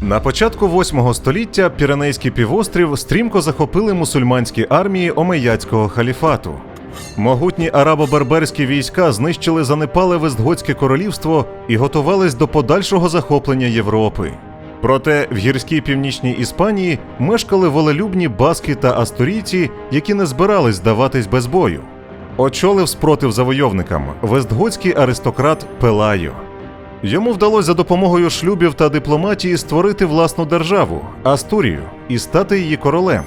На початку 8 століття Піренейський півострів стрімко захопили мусульманські армії Омейяцького халіфату. Могутні арабо-берберські війська знищили занепале Вестготське королівство і готувались до подальшого захоплення Європи. Проте в гірській північній Іспанії мешкали волелюбні баски та астурійці, які не збирались здаватись без бою. Очолив спротив завойовникам вестготський аристократ Пелайо. Йому вдалося за допомогою шлюбів та дипломатії створити власну державу Астурію і стати її королем.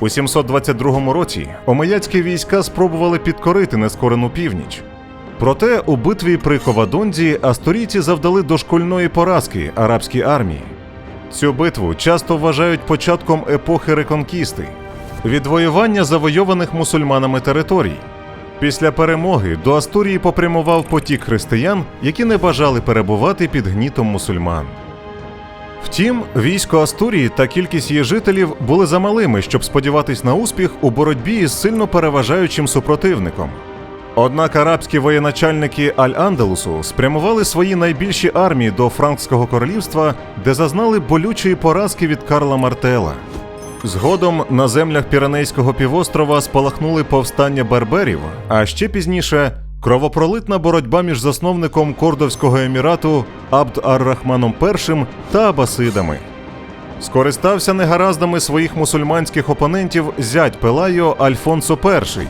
У 722 році омеяцькі війська спробували підкорити нескорену північ. Проте у битві при Ковадонзі астурійці завдали дошкульної поразки арабській армії. Цю битву часто вважають початком епохи реконкісти відвоювання завойованих мусульманами територій. Після перемоги до Астурії попрямував потік християн, які не бажали перебувати під гнітом мусульман. Втім, військо Астурії та кількість її жителів були замалими, щоб сподіватись на успіх у боротьбі із сильно переважаючим супротивником. Однак арабські воєначальники Аль-Андалусу спрямували свої найбільші армії до Франкського королівства, де зазнали болючої поразки від Карла Мартела. Згодом на землях Піранейського півострова спалахнули повстання барберів, а ще пізніше кровопролитна боротьба між засновником Кордовського емірату Абд ар-Рахманом І та Абасидами. Скористався негараздами своїх мусульманських опонентів зять Пелайо Альфонсо І.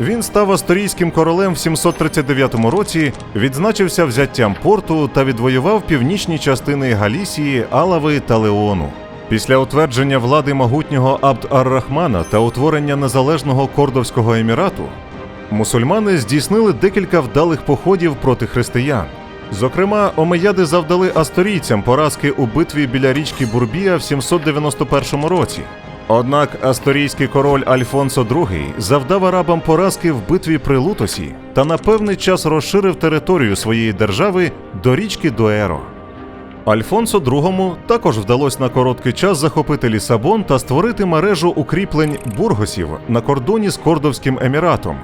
Він став асторійським королем в 739 році, відзначився взяттям порту та відвоював північні частини Галісії, Алави та Леону. Після утвердження влади могутнього Абд ар-Рахмана та утворення незалежного Кордовського емірату мусульмани здійснили декілька вдалих походів проти християн. Зокрема, омеяди завдали асторійцям поразки у битві біля річки Бурбія в 791 році. Однак асторійський король Альфонсо II завдав арабам поразки в битві при Лутосі та на певний час розширив територію своєї держави до річки Дуеро. Альфонсо II також вдалося на короткий час захопити Лісабон та створити мережу укріплень бургосів на кордоні з Кордовським еміратом.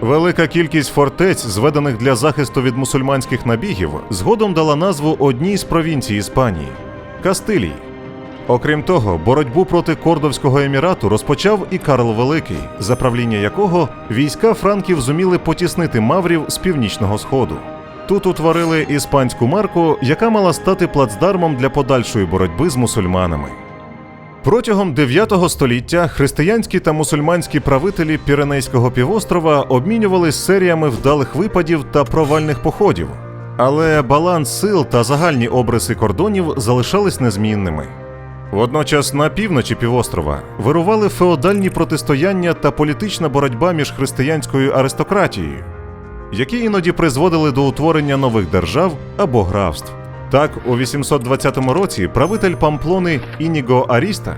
Велика кількість фортець, зведених для захисту від мусульманських набігів, згодом дала назву одній з провінцій Іспанії Кастилій. Окрім того, боротьбу проти Кордовського емірату розпочав і Карл Великий, за правління якого війська франків зуміли потіснити маврів з північного сходу. Тут утворили іспанську марку, яка мала стати плацдармом для подальшої боротьби з мусульманами. Протягом 9 століття християнські та мусульманські правителі Піренейського півострова обмінювалися серіями вдалих випадів та провальних походів, але баланс сил та загальні обриси кордонів залишались незмінними. Водночас на півночі півострова вирували феодальні протистояння та політична боротьба між християнською аристократією, які іноді призводили до утворення нових держав або графств. Так, у 820 році правитель Памплони Ініго Аріста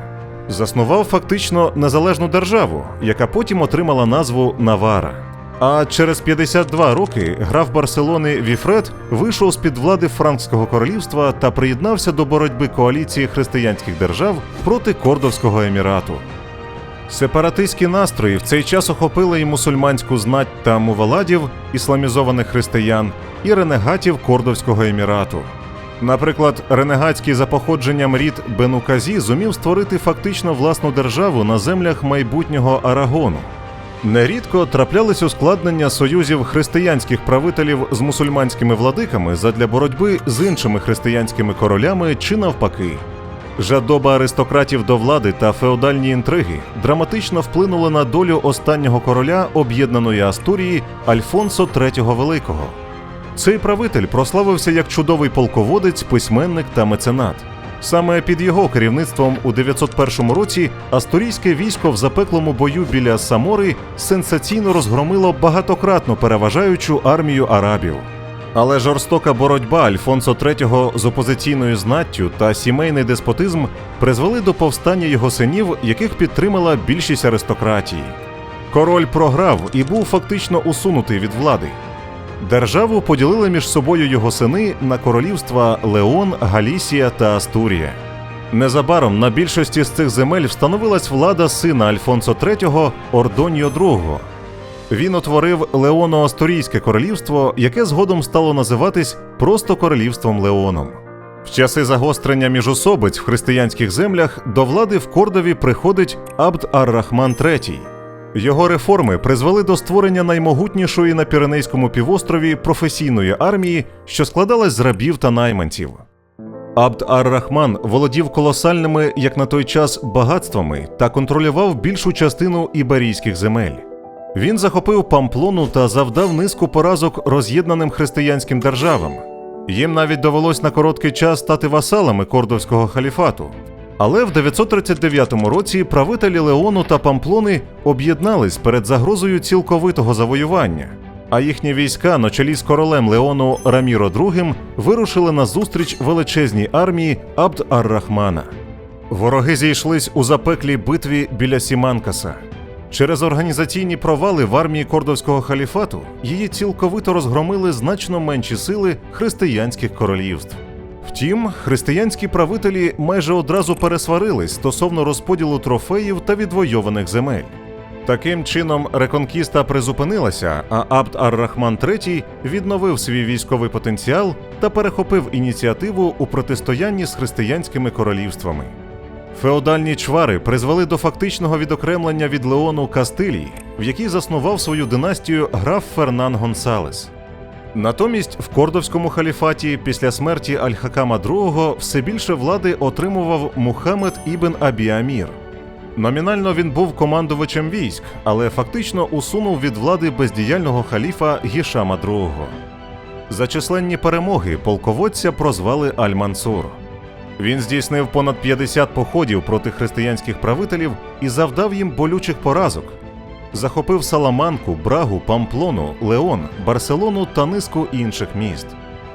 заснував фактично незалежну державу, яка потім отримала назву Навара. А через 52 роки граф Барселони Віфред вийшов з під влади Франкського королівства та приєднався до боротьби коаліції християнських держав проти Кордовського емірату. Сепаратистські настрої в цей час охопили і мусульманську знать та муваладів, ісламізованих християн, і ренегатів Кордовського емірату. Наприклад, ренегатський за походженням рід Бенуказі зумів створити фактично власну державу на землях майбутнього Арагону. Нерідко траплялись ускладнення союзів християнських правителів з мусульманськими владиками задля боротьби з іншими християнськими королями чи навпаки. Жадоба аристократів до влади та феодальні інтриги драматично вплинули на долю останнього короля об'єднаної Астурії Альфонсо III Великого. Цей правитель прославився як чудовий полководець, письменник та меценат. Саме під його керівництвом у 901 році астурійське військо в запеклому бою біля Самори сенсаційно розгромило багатократно переважаючу армію арабів. Але жорстока боротьба Альфонсо III з опозиційною знаттю та сімейний деспотизм призвели до повстання його синів, яких підтримала більшість аристократії. Король програв і був фактично усунутий від влади. Державу поділили між собою його сини на королівства Леон, Галісія та Астурія. Незабаром на більшості з цих земель встановилась влада сина Альфонсо III Ордоньо II. Він утворив Леоно-Астурійське королівство, яке згодом стало називатись просто королівством Леоном. В часи загострення міжособиць в християнських землях до влади в Кордові приходить Абд ар-Рахман III. Його реформи призвели до створення наймогутнішої на Піренейському півострові професійної армії, що складалась з рабів та найманців. Абд ар-Рахман володів колосальними, як на той час, багатствами та контролював більшу частину іберійських земель. Він захопив Памплону та завдав низку поразок роз'єднаним християнським державам. Їм навіть довелось на короткий час стати васалами кордовського халіфату. Але в 939 році правителі Леону та Памплони об'єднались перед загрозою цілковитого завоювання, а їхні війська на чолі з королем Леону Раміро II вирушили на зустріч величезній армії Абд ар-Рахмана. Вороги зійшлись у запеклій битві біля Сіманкаса. Через організаційні провали в армії кордовського халіфату її цілковито розгромили значно менші сили християнських королівств. Втім, християнські правителі майже одразу пересварились стосовно розподілу трофеїв та відвойованих земель. Таким чином, реконкіста призупинилася, а Абд ар-Рахман III відновив свій військовий потенціал та перехопив ініціативу у протистоянні з християнськими королівствами. Феодальні чвари призвели до фактичного відокремлення від Леону Кастилії, в якій заснував свою династію граф Фернан Гонсалес. Натомість в Кордовському халіфаті після смерті Аль-Хакама II все більше влади отримував Мухаммед ібн Абі-Амір. Номінально він був командувачем військ, але фактично усунув від влади бездіяльного халіфа Гішама II. За численні перемоги полководця прозвали Аль-Мансур. Він здійснив понад 50 походів проти християнських правителів і завдав їм болючих поразок. Захопив Саламанку, Брагу, Памплону, Леон, Барселону та низку інших міст.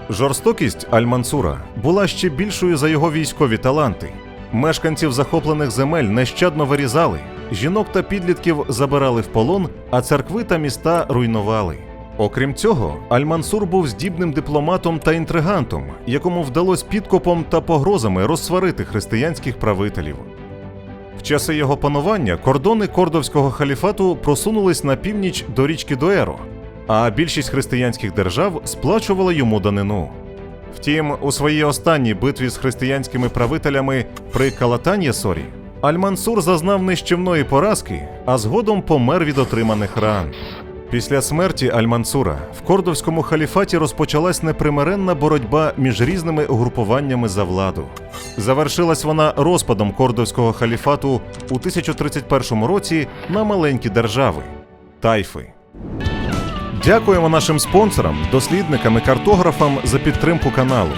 Жорстокість Аль-Мансура була ще більшою за його військові таланти. Мешканців захоплених земель нещадно вирізали, жінок та підлітків забирали в полон, а церкви та міста руйнували. Окрім цього, Аль-Мансур був здібним дипломатом та інтригантом, якому вдалося підкопом та погрозами розсварити християнських правителів. В часи його панування кордони кордовського халіфату просунулись на північ до річки Дуеро, а більшість християнських держав сплачувала йому данину. Втім, у своїй останній битві з християнськими правителями при Калатан'єсорі Аль-Мансур зазнав нищівної поразки, а згодом помер від отриманих ран. Після смерті Аль-Мансура в кордовському халіфаті розпочалась непримиренна боротьба між різними угрупуваннями за владу. Завершилась вона розпадом кордовського халіфату у 1031 році на маленькі держави Тайфи. Дякуємо нашим спонсорам, дослідникам і картографам за підтримку каналу.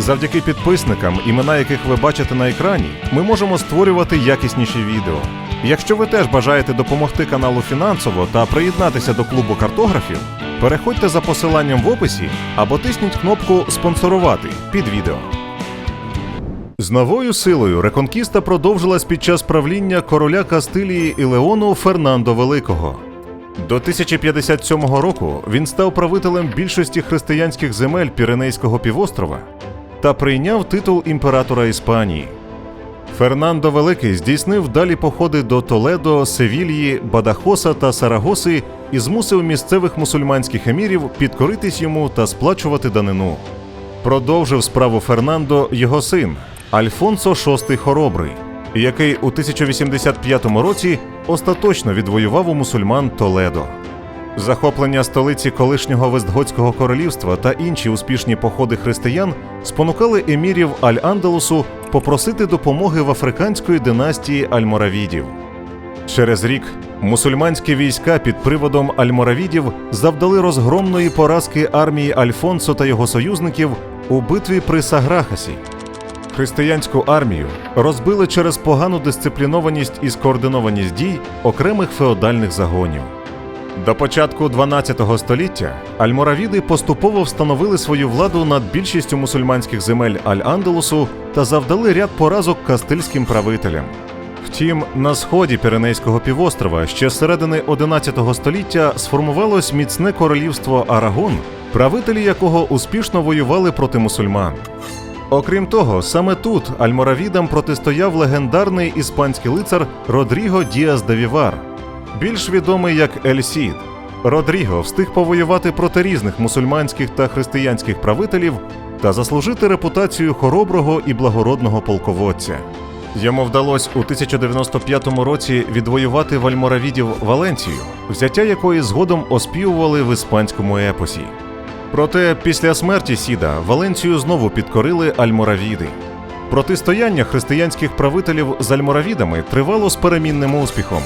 Завдяки підписникам, імена яких ви бачите на екрані, ми можемо створювати якісніші відео. Якщо ви теж бажаєте допомогти каналу фінансово та приєднатися до клубу картографів, переходьте за посиланням в описі або тисніть кнопку Спонсорувати під відео. З новою силою реконкіста продовжилась під час правління короля Кастилії і Леону Фернандо Великого. До 1057 року він став правителем більшості християнських земель Піренейського півострова та прийняв титул імператора Іспанії. Фернандо Великий здійснив далі походи до Толедо, Севільї, Бадахоса та Сарагоси і змусив місцевих мусульманських емірів підкоритись йому та сплачувати данину. Продовжив справу Фернандо його син Альфонсо VI Хоробрий, який у 1085 році остаточно відвоював у мусульман Толедо. Захоплення столиці колишнього Вестготського королівства та інші успішні походи християн спонукали емірів Аль-Андалусу попросити допомоги в африканської династії Альморавідів. Через рік мусульманські війська під приводом Альморавідів завдали розгромної поразки армії Альфонсо та його союзників у битві при Саграхасі. Християнську армію розбили через погану дисциплінованість і скоординованість дій окремих феодальних загонів. До початку 12 століття альморавіди поступово встановили свою владу над більшістю мусульманських земель Аль-Андалусу та завдали ряд поразок кастильським правителям. Втім, на сході Піренейського півострова ще з середини 11 століття сформувалось міцне королівство Арагон, правителі якого успішно воювали проти мусульман. Окрім того, саме тут альморавідам протистояв легендарний іспанський лицар Родріго Діас де Вівар, більш відомий як Ель Сід. Родріго встиг повоювати проти різних мусульманських та християнських правителів, та заслужити репутацію хороброго і благородного полководця. Йому вдалося у 1095 році відвоювати в Альморавідів Валенцію, взяття якої згодом оспівували в іспанському епосі. Проте після смерті Сіда Валенцію знову підкорили альморавіди. Протистояння християнських правителів з альморавідами тривало з перемінним успіхом.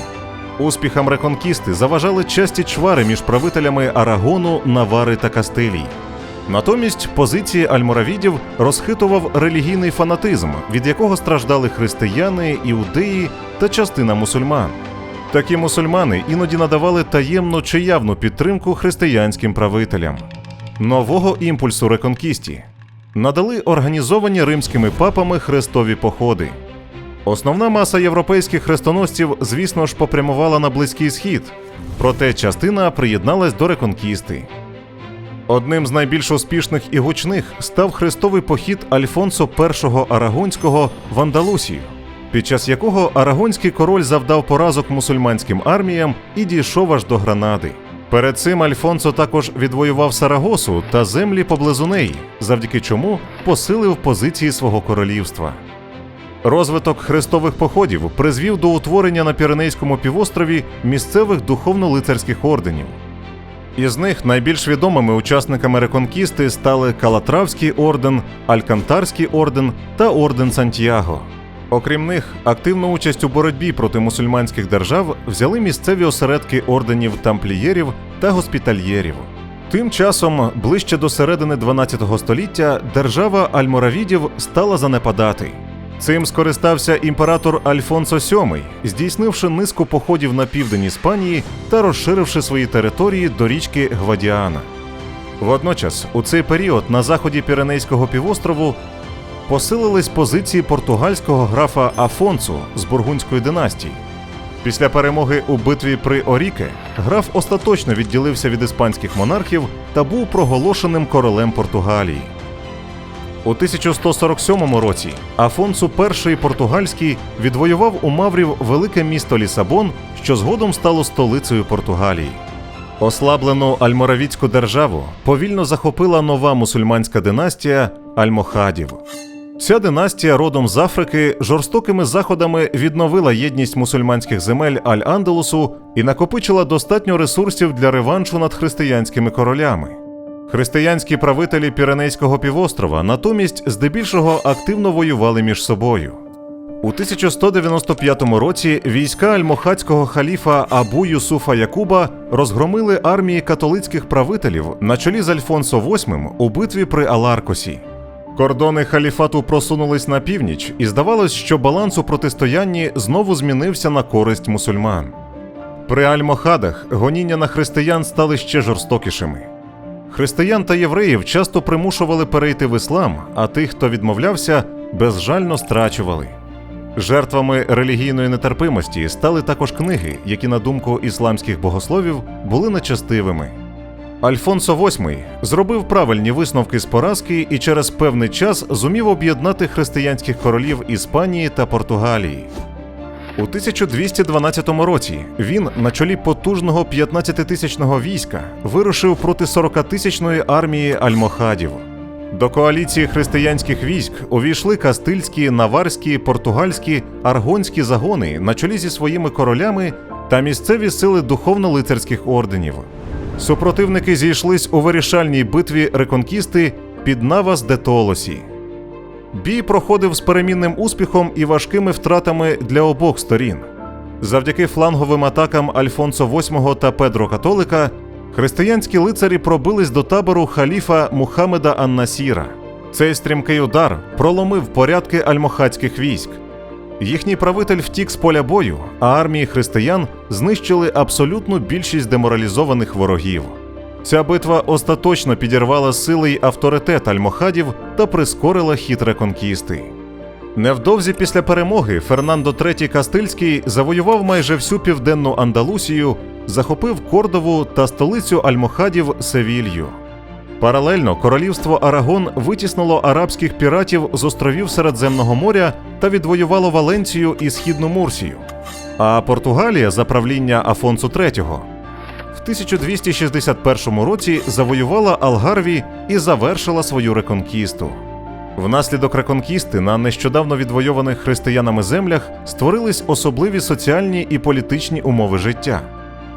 Успіхам реконкісти заважали часті чвари між правителями Арагону, Навари та Кастилії. Натомість позиції альморавідів розхитував релігійний фанатизм, від якого страждали християни, іудеї та частина мусульман. Такі мусульмани іноді надавали таємну чи явну підтримку християнським правителям. Нового імпульсу реконкісті надали організовані римськими папами хрестові походи. Основна маса європейських хрестоносців, звісно ж, попрямувала на Близький Схід, проте частина приєдналась до реконкісти. Одним з найбільш успішних і гучних став хрестовий похід Альфонсо І Арагонського в Андалусію, під час якого арагонський король завдав поразок мусульманським арміям і дійшов аж до Гранади. Перед цим Альфонсо також відвоював Сарагосу та землі поблизу неї, завдяки чому посилив позиції свого королівства. Розвиток хрестових походів призвів до утворення на Піренейському півострові місцевих духовно-лицарських орденів. Із них найбільш відомими учасниками реконкісти стали Калатравський орден, Алькантарський орден та орден Сантьяго. Окрім них, активну участь у боротьбі проти мусульманських держав взяли місцеві осередки орденів тамплієрів та госпітальєрів. Тим часом, ближче до середини 12 століття, держава Альморавідів стала занепадати. Цим скористався імператор Альфонсо VII, здійснивши низку походів на південь Іспанії та розширивши свої території до річки Гвадіана. Водночас, у цей період на заході Піренейського півострову посилились позиції португальського графа Афонсу з бургундської династії. Після перемоги у битві при Оріке граф остаточно відділився від іспанських монархів та був проголошеним королем Португалії. У 1147 році Афонсу І португальський відвоював у Маврів велике місто Лісабон, що згодом стало столицею Португалії. Ослаблену альморавіцьку державу повільно захопила нова мусульманська династія Альмохадів. Ця династія родом з Африки жорстокими заходами відновила єдність мусульманських земель Аль-Андалусу і накопичила достатньо ресурсів для реваншу над християнськими королями. Християнські правителі Піренейського півострова натомість здебільшого активно воювали між собою. У 1195 році війська альмохацького халіфа Абу Юсуфа Якуба розгромили армії католицьких правителів на чолі з Альфонсо VIII у битві при Аларкосі. Кордони халіфату просунулись на північ, і здавалось, що баланс у протистоянні знову змінився на користь мусульман. При Альмохадах гоніння на християн стали ще жорстокішими. Християн та євреїв часто примушували перейти в іслам, а тих, хто відмовлявся, безжально страчували. Жертвами релігійної нетерпимості стали також книги, які, на думку ісламських богословів, були нечестивими. Альфонсо VIII зробив правильні висновки з поразки і через певний час зумів об'єднати християнських королів Іспанії та Португалії. У 1212 році він на чолі потужного 15-тисячного війська вирушив проти 40-тисячної армії альмохадів. До коаліції християнських військ увійшли кастильські, наварські, португальські, аргонські загони на чолі зі своїми королями та місцеві сили духовно-лицарських орденів. Супротивники зійшлись у вирішальній битві реконкісти під Навас де Толосі. Бій проходив з перемінним успіхом і важкими втратами для обох сторін. Завдяки фланговим атакам Альфонсо VIII та Педро Католика християнські лицарі пробились до табору халіфа Мухаммеда Аннасіра. Цей стрімкий удар проломив порядки альмохацьких військ. Їхній правитель втік з поля бою, а армії християн знищили абсолютну більшість деморалізованих ворогів. Ця битва остаточно підірвала сили й авторитет альмохадів та прискорила хід реконкісти. Невдовзі після перемоги Фернандо III Кастильський завоював майже всю південну Андалусію, захопив Кордову та столицю альмохадів Севілью. Паралельно королівство Арагон витіснило арабських піратів з островів Середземного моря та відвоювало Валенцію і східну Мурсію. А Португалія за правління Афонсу III 1261 році завоювала Алгарві і завершила свою реконкісту. Внаслідок реконкісти на нещодавно відвойованих християнами землях створились особливі соціальні і політичні умови життя.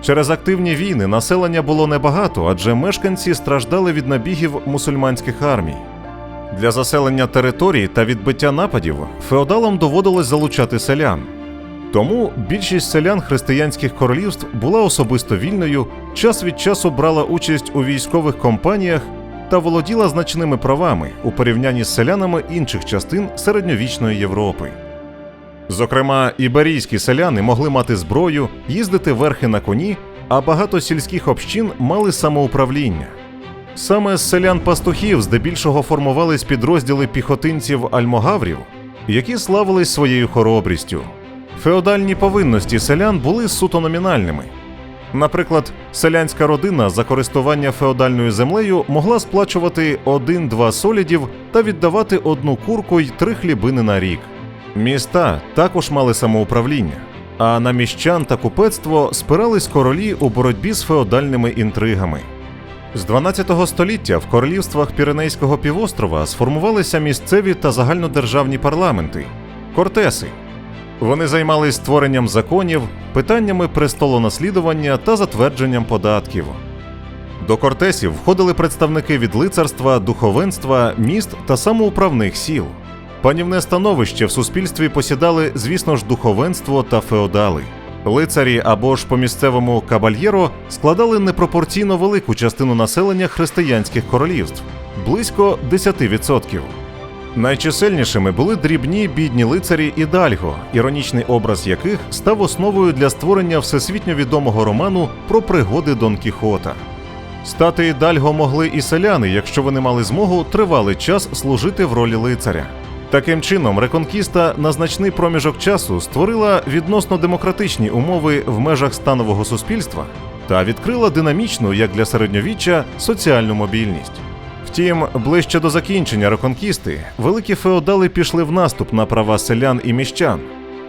Через активні війни населення було небагато, адже мешканці страждали від набігів мусульманських армій. Для заселення територій та відбиття нападів феодалам доводилось залучати селян. Тому більшість селян християнських королівств була особисто вільною, час від часу брала участь у військових компаніях та володіла значними правами у порівнянні з селянами інших частин середньовічної Європи. Зокрема, іберійські селяни могли мати зброю, їздити верхи на коні, а багато сільських общин мали самоуправління. Саме з селян-пастухів здебільшого формувались підрозділи піхотинців альмогаврів, які славились своєю хоробрістю. Феодальні повинності селян були суто номінальними. Наприклад, селянська родина за користування феодальною землею могла сплачувати один-два солідів та віддавати одну курку й три хлібини на рік. Міста також мали самоуправління, а на міщан та купецтво спирались королі у боротьбі з феодальними інтригами. З 12 століття в королівствах Піренейського півострова сформувалися місцеві та загальнодержавні парламенти кортеси. Вони займались створенням законів, питаннями престолонаслідування та затвердженням податків. До кортесів входили представники від лицарства, духовенства, міст та самоуправних сіл. Панівне становище в суспільстві посідали, звісно ж, духовенство та феодали. Лицарі або ж по місцевому кабальєро складали непропорційно велику частину населення християнських королівств близько 10%. Найчисельнішими були дрібні бідні лицарі і Дальго, іронічний образ яких став основою для створення всесвітньо відомого роману про пригоди Дон Кіхота. Стати Дальго могли і селяни, якщо вони мали змогу тривалий час служити в ролі лицаря. Таким чином, реконкіста на значний проміжок часу створила відносно демократичні умови в межах станового суспільства та відкрила динамічну, як для середньовіччя, соціальну мобільність. Втім, ближче до закінчення реконкісти великі феодали пішли в наступ на права селян і міщан,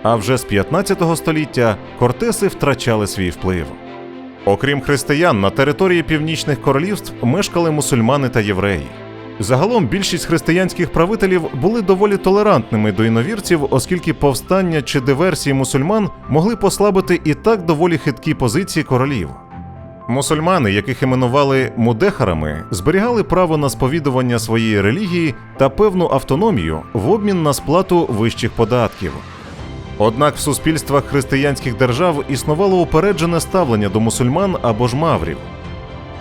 а вже з 15 століття кортеси втрачали свій вплив. Окрім християн, на території північних королівств мешкали мусульмани та євреї. Загалом більшість християнських правителів були доволі толерантними до іновірців, оскільки повстання чи диверсії мусульман могли послабити і так доволі хиткі позиції королів. Мусульмани, яких іменували мудехарами, зберігали право на сповідування своєї релігії та певну автономію в обмін на сплату вищих податків. Однак в суспільствах християнських держав існувало упереджене ставлення до мусульман або ж маврів.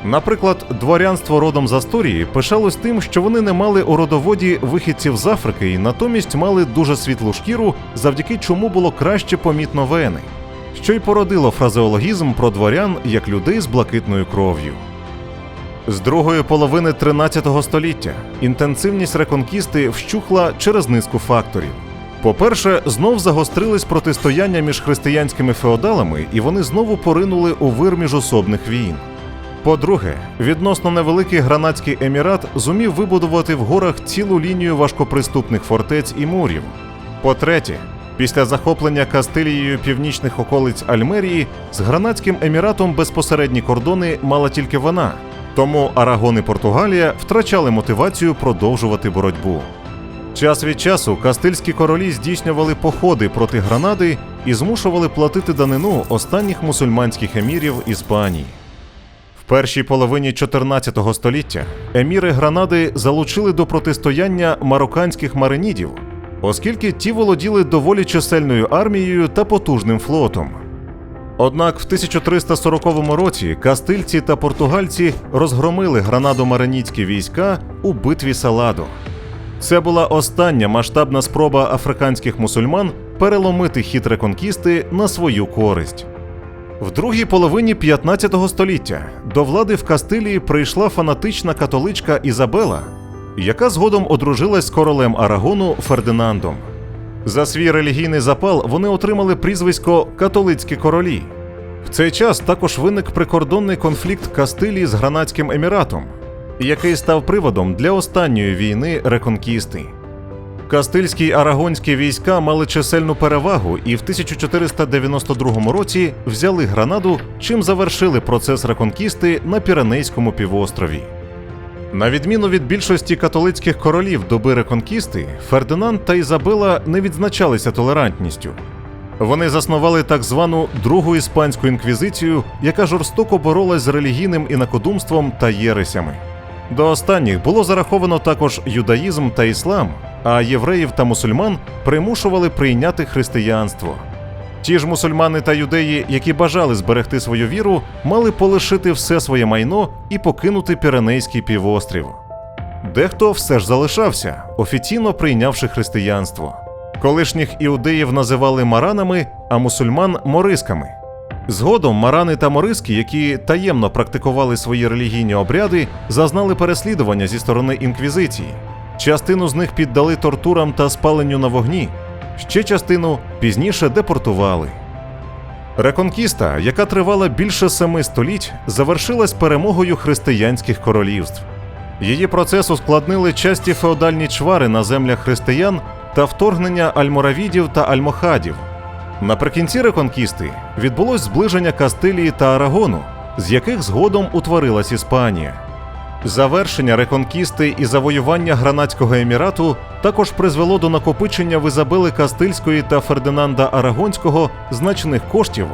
Наприклад, дворянство родом з Асторії пишалось тим, що вони не мали у родоводі вихідців з Африки і натомість мали дуже світлу шкіру, завдяки чому було краще помітно вени, що й породило фразеологізм про дворян як людей з блакитною кров'ю. З другої половини 13 століття інтенсивність реконкісти вщухла через низку факторів. По-перше, знов загострились протистояння між християнськими феодалами, і вони знову поринули у вир міжособних війн. По-друге, відносно невеликий гранадський емірат зумів вибудувати в горах цілу лінію важкоприступних фортець і мурів. По-третє, після захоплення Кастилією північних околиць Альмерії з гранадським еміратом безпосередні кордони мала тільки вона. Тому Арагон і Португалія втрачали мотивацію продовжувати боротьбу. Час від часу кастильські королі здійснювали походи проти Гранади і змушували платити данину останніх мусульманських емірів Іспанії. В першій половині 14 століття еміри Гранади залучили до протистояння марокканських маринідів, оскільки ті володіли доволі чисельною армією та потужним флотом. Однак в 1340 році кастильці та португальці розгромили гранадо-маринідські війська у битві Саладо. Це була остання масштабна спроба африканських мусульман переломити хід реконкісти на свою користь. В другій половині 15 століття до влади в Кастилії прийшла фанатична католичка Ізабела, яка згодом одружилась з королем Арагону Фердинандом. За свій релігійний запал вони отримали прізвисько католицькі королі. В цей час також виник прикордонний конфлікт Кастилії з Гранадським еміратом, який став приводом для останньої війни реконкісти. Кастильські й арагонські війська мали чисельну перевагу і в 1492 році взяли Гранаду, чим завершили процес реконкісти на Піренейському півострові. На відміну від більшості католицьких королів доби реконкісти, Фердинанд та Ізабела не відзначалися толерантністю. Вони заснували так звану Другу іспанську інквізицію, яка жорстоко боролась з релігійним інакодумством та єресями. До останніх було зараховано також юдаїзм та іслам, а євреїв та мусульман примушували прийняти християнство. Ті ж мусульмани та юдеї, які бажали зберегти свою віру, мали полишити все своє майно і покинути Піренейський півострів. Дехто все ж залишався, офіційно прийнявши християнство. Колишніх іудеїв називали маранами, а мусульман морисками. Згодом марани та мориски, які таємно практикували свої релігійні обряди, зазнали переслідування зі сторони інквізиції. Частину з них піддали тортурам та спаленню на вогні, ще частину пізніше депортували. Реконкіста, яка тривала більше семи століть, завершилась перемогою християнських королівств. Її процес ускладнили часті феодальні чвари на землях християн та вторгнення альморавідів та альмохадів. Наприкінці реконкісти відбулось зближення Кастилії та Арагону, з яких згодом утворилась Іспанія. Завершення реконкісти і завоювання Гранадського емірату також призвело до накопичення в Ізабели Кастильської та Фердинанда Арагонського значних коштів,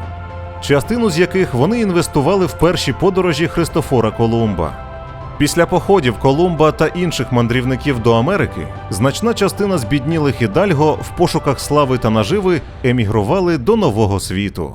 частину з яких вони інвестували в перші подорожі Христофора Колумба. Після походів Колумба та інших мандрівників до Америки значна частина збіднілих ідальго в пошуках слави та наживи емігрували до Нового світу.